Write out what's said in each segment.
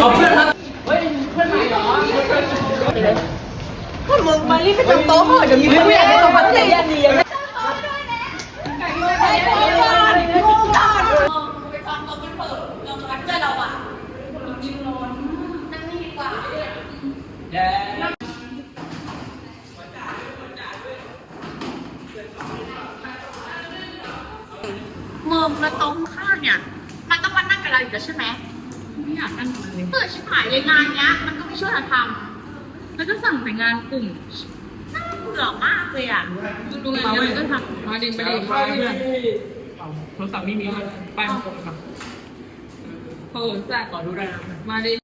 เอาเพื่อนมาเฮ้ยเพื่อนใหม่เหรอถ้ามึงมารีบไปจังโต๊ะเหอะเดี๋ยวมีผู้ใหญ่ในตัวประเทศดีนะแย่เมืองมาตรงข้างเนี่ย มันต้องมานั่งกับเราอีกแล้วใช่ไหม อยากนั่งกันเลยเปิดชิบหายเลยงานเนี้ย มันก็ไม่ช่วยเราทำแล้วก็สั่งแต่งานกลุ่มน่าเบื่อมากเลยอะดูงานเนี้ยมันก็ทำมาดึงไปดิมาเพื่อนเอาโทรศัพท์ไม่มีเลยไปมาส่งครับเออแซ่ขอดูได้นะมาดิ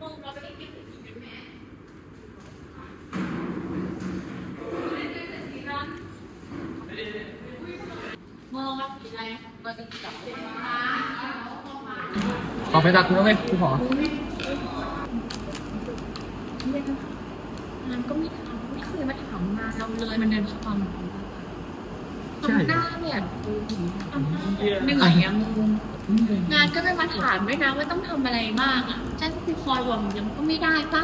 มึงเราไปเล่นเกมสีกันไหมมึงรับสีอะไรเราจะจับเป็นม้า ขอไปตักกูนะเว้ยกูของานก็ไม่ทำไม่เคยมาถามงาเราเลยมันเดินความใช่ทำหน้าแบบเหนื่อยอะมึงงานก็ไม่มาถามด้วยนะว่าต้องทำอะไรบ้างอะฉันก็คือคอยบอกยังก็ไม่ได้ปะ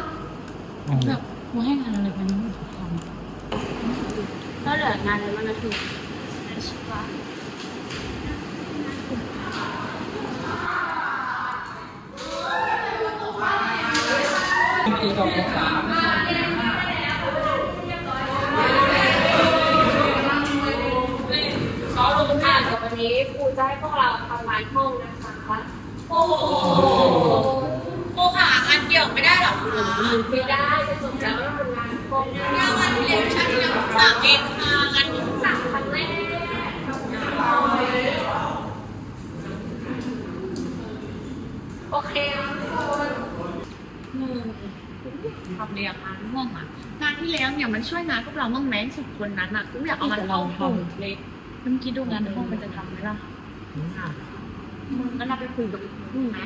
แบบกูให้งานอะไรไปไม่ทำแล้วเหลืองานอะไรบ้างนะถูกอาชีวะ ปีสองสามเขาลงค่ะกับวันนี้ครูจะให้พวกเราทำงานห้องนะคะโอ้โหครูค่ะงานเดี่ยวไม่ได้หรอคะไม่ได้จะจบแล้วต้องทำงานห้องงานวันที่แล้วฉันยังสั่งเองค่ะงานที่สั่งครั้งแรกโอเคทุกคนมึง ทำเรียงงานห้องอะงานที่แล้วเนี่ยมันช่วยงานพวกเราบ้างไหมสุดคนนั้นอะกูอยากเอามันเข้ากลุ่มเล็กมึงคิดดูงานในห้องมันจะทำไหมล่ะมึงก็น่าไปคุยกับมึงไหม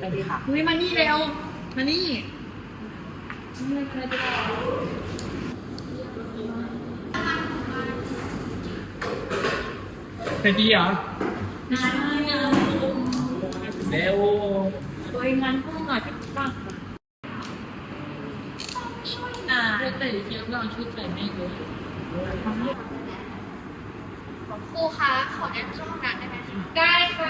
ไปดีค่ะเฮ้ยมานี่เร็วมานี่ไปดีเหรองานงานเร็วโดยงานห้องหน่อยพี่ป้าช่ วยนะแต่เทียบเราชุดใส่ไม่เยอะครูคะขอแอดช่องงานได้ไหมได้ค่ะ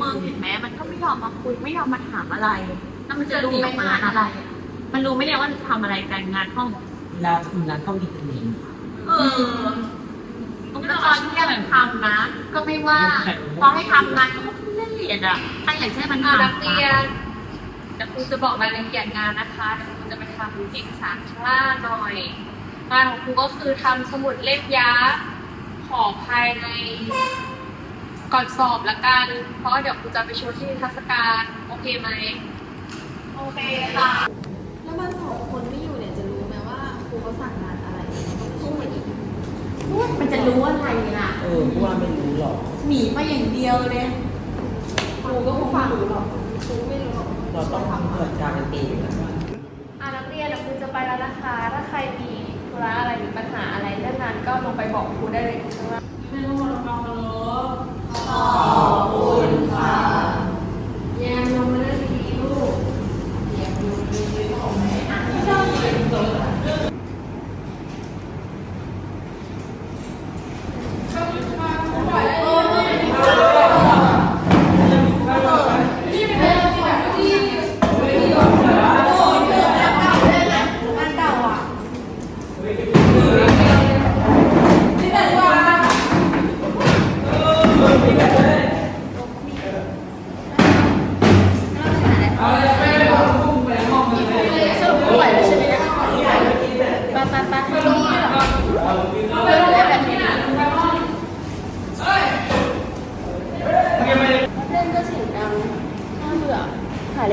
มึงเห็นไหมมันก็ไม่ยอมมาคุยไม่ยอมมาถามอะไรแล้วมันจะรู้ไหมงานอะไร มันรู้ไหมเนี่ยว่าทำอะไรกันงานห้อง แล้วทำงานต้องดีกันเองเออ ตอนที่แบบทำนะ ก็ไม่ว่าพอให้ทำงานก็ไม่เล่นเหรียญอะถ้าอย่างเช่นมันอ่าทำนักเรียนเดี๋ยวครูจะบอกรายละเอียดงานนะคะเดี๋ยวครูจะไปทำเอกสารข้างล่างหน่อยงานของครูก็คือทำสมุดเล่มยักษ์ขอภายในก่อนสอบละกัน เพราะว่าเดี๋ยวครูจะไปโชว์ที่นิทรรศการ โอเคไหม โอเคค่ะ แล้วมันสองคน รู้อะไรล่ะเออพวกเราไม่รู้หรอกหนีไปอย่างเดียวเลยครูก็คงฟังหรอกครูไม่รู้หรอกเราต้องทำจัดการกันเองนะอ่านักเรียนเดี๋ยวครูจะไปแล้วนะคะ ถ้าใครมีธุระอะไรหรือปัญหาอะไรเรื่องงานก็ลงไปบอกครูได้เลยที่ข้างล่างไม่รู้หรอกเราขอบคุณค่ะแยมลงมาได้ดีลูกแยมลงมาดีๆของแม่อะไม่ชอบเรีย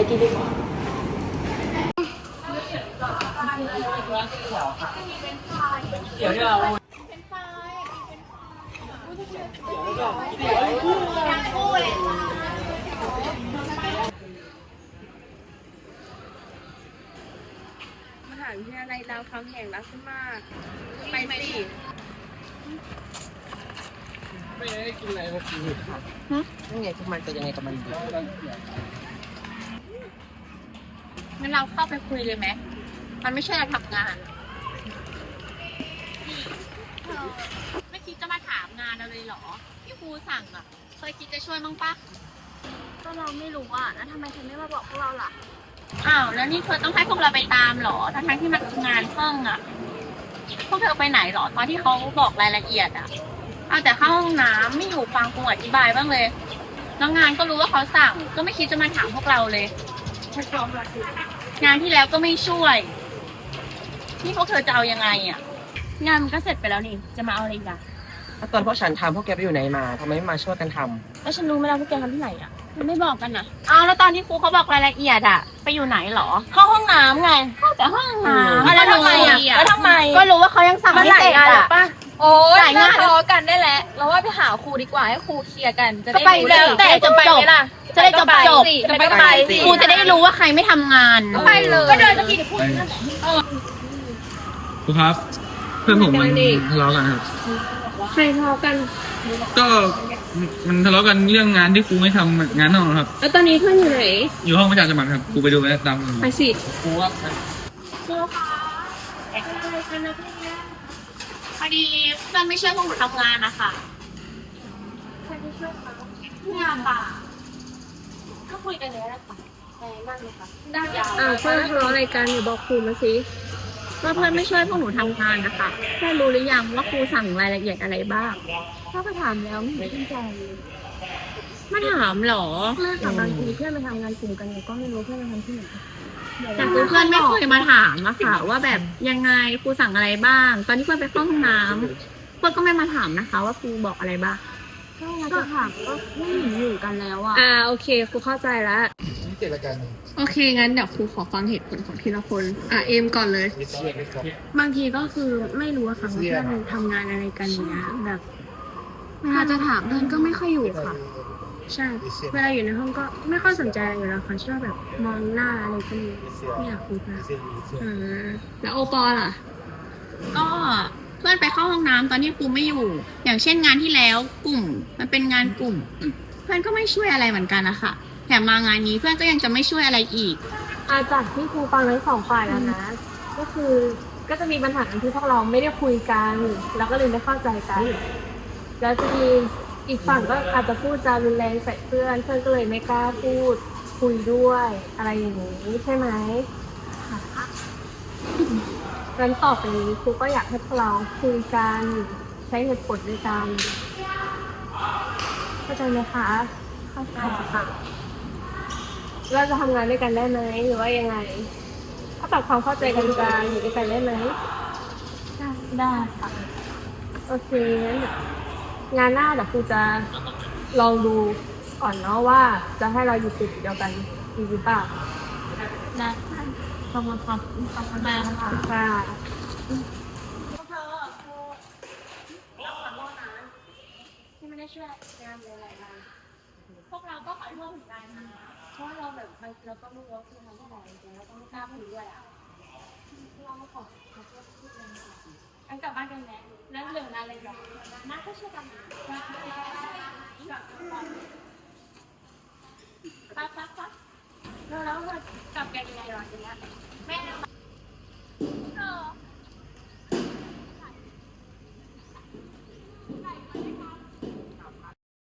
กินดีกว่าเดี๋ยวเรามหาวิทยาลัยรามคำแห่งรักมาก ไปสิไม่ได้กินอะไรมากินครับยังไงพวกมันจะยังไงกับมันดี งั้นเราเข้าไปคุยเลยไหม มันไม่ใช่เราทำงาน ไม่คิดจะมาถามงานเราเลยเหรอ ที่ครูสั่งอะ เคยคิดจะช่วยมั้งปะก็เราไม่รู้อะแล้วทำไมเธอไม่มาบอกพวกเราล่ะ อ้าว แล้วนี่เธอต้องให้พวกเราไปตามเหรอ ทั้งๆที่มันคืองานห้องอะ พวกเธอไปไหนเหรอ ตอนที่เขาบอกรายละเอียดอะเอาแต่เข้าห้องน้ำไม่อยู่ฟังครูอธิบายบ้างเลย แล้วงานก็รู้ว่าเขาสั่ง ก็ไม่คิดจะมาถามพวกเราเลย งานที่แล้วก็ไม่ช่วย นี่พวกเธอจะเอายังไงอะ งานมันก็เสร็จไปแล้วนี่ จะมาเอาอะไรอีกอะแล้วตอนพวกฉันทำพวกแกไปอยู่ไหนมาทำไมไม่มาช่วยกันทแล้วฉันรู้ไหมล่ะพวกแกทำที่ไหนอะมันไม่บอกกันนะอ้าวแล้วตอนที่ครูเขาบอกรายละเอียดอะ ไปอยู่ไหนเหรอ เข้าห้องน้ำไง เข้าแต่ห้องน้ำแล้วทำไมอะแล้วทำไมก็รู้ว่าเขายังสั่งไม่เสร็จอะ โอ้ยจ่ายงานทะเลาะกันได้แล้ว เราว่าไปหาครูดีกว่าให้ครูเคลียร์กันจะก็ได้ไปรู้เลยแต่จะได้จบจบ จะได้จบจบจะไปไปสิครูจะได้รู้ว่าใครไม่ทำงานก็ไปเลย ก็เดินจะกินพูดครูครับ เพื่อนผมมันทะเลาะกันครับใครทะเลาะกัน ก็มันทะเลาะกันเรื่องงานที่ครูไม่ทำงานห้องครับ แล้วตอนนี้เพื่อนอยู่ไหน อยู่ห้องประชาสมัครครับครูไปดูไหมตามไปสิครูว่าพอดีเพื่อนไม่ช่วยพวกหนูทำงานนะคะเนี่ยค่ะ ก็คุยกันแล้วแหละค่ะแต่นั่นเลยค่ะอ่าเพื่อนทะเลาะอะไรกันเดี๋ยวบอกครูมาสิว่าเพื่อนไม่ช่วยพวกหนูทำงานนะคะเพื่อนรู้หรือยังว่าครูสั่งรายละเอียดอะไรบ้างถ้าไปถามแล้วไม่เห็นใจมาถามเหรอเพื่อนกับบางทีเพื่อนไปทำงานกลุ่มกันเนี่ยก็ไม่รู้เพื่อนไปทำที่ไหนแต่คือเพื่อนไม่เคยมาถามอะค่ะ ว่าแบบยังไงครูสั่งอะไรบ้าง ตอนที่เพื่อนไปเข้าห้องน้ำเพื่อนก็ไม่มาถามนะคะ ว่าครูบอกอะไรบ้าง ก็งานจะถามก็ไม่เห็นอยู่กันแล้วอะ อ่าโอเคครูเข้าใจแล้วโอเคงั้นเดี๋ยวครูขอฟังเหตุผลของทีละคน อะเอมก่อนเลยบางทีก็คือไม่รู้อะค่ะว่าเพื่อนทำงานอะไรกันเนี้ยแบบเวลาจะถามเพื่อนก็ไม่ค่อยอยู่ค่ะ ใช่ เวลาอยู่ในห้องก็ไม่ค่อยสนใจอยู่แล้วค่ะชอบแบบมองหน้าอะไรก็ไม่ไม่อยากคุยกัน อ่าแล้วโอปอล์ล่ะ ก็เพื่อนไปเข้าห้องน้ำตอนที่ครูไม่อยู่ อย่างเช่นงานที่แล้วกลุ่มมันเป็นงานกลุ่ม เพื่อนก็ไม่ช่วยอะไรเหมือนกันนะคะแถมมางานนี้เพื่อนก็ยังจะไม่ช่วยอะไรอีก อาจากที่ครูฟังทั้งสองฝ่ายแล้วนะ ก็คือก็จะมีปัญหาที่พวกเราไม่ได้คุยกัน แล้วก็เลยไม่เข้าใจกัน แล้วจะมีอีกฝั่งก็อาจจะพูดจารุนแรงใส่เพื่อนเพื่อนก็เลยไม่กล้าพูดคุยด้วยอะไรอย่างนี้ใช่ไหมค่ะงั้นต่อไปนี้ครูก็อยากให้พวกเราคุยกัน ใช้เหตุผลด้วยกันเข้าใจไหมคะเข้าใจค่ะเราจะทำงานด้วยกันได้ไหมหรือว่ายังไง ถ้าปรับความเข้าใจกันกันอยู่ด้วยกันได้ไหมได้ได้ค่ะโอเคงั้นเดี๋ยวงานหน้าเดี๋ยวครูจะลองดูก่อนเนาะว่า จะให้เราอยู่จุดเดียวกันดีหรือเปล่านะขอบคุณครับขอบคุณมากค่ะ ค่ะ ได้ช่วยงานเลยหลายงานพวกเราก็ขอโทษเหมือนกันเพราะเราแบบเราก็รู้ว่าคือทำเท่าไหร่จริงๆเราก็ไม่กล้าพูดด้วยอะเราขอขอโทษที่เป็นอันกลับบ้านกันแล้วแล้วเหลืองานอะไรแบบน่าก็ช่วยกันนะปั๊บปั๊บปั๊บแล้วเรากลับกันยังไงหรอทีเนี้ยแม่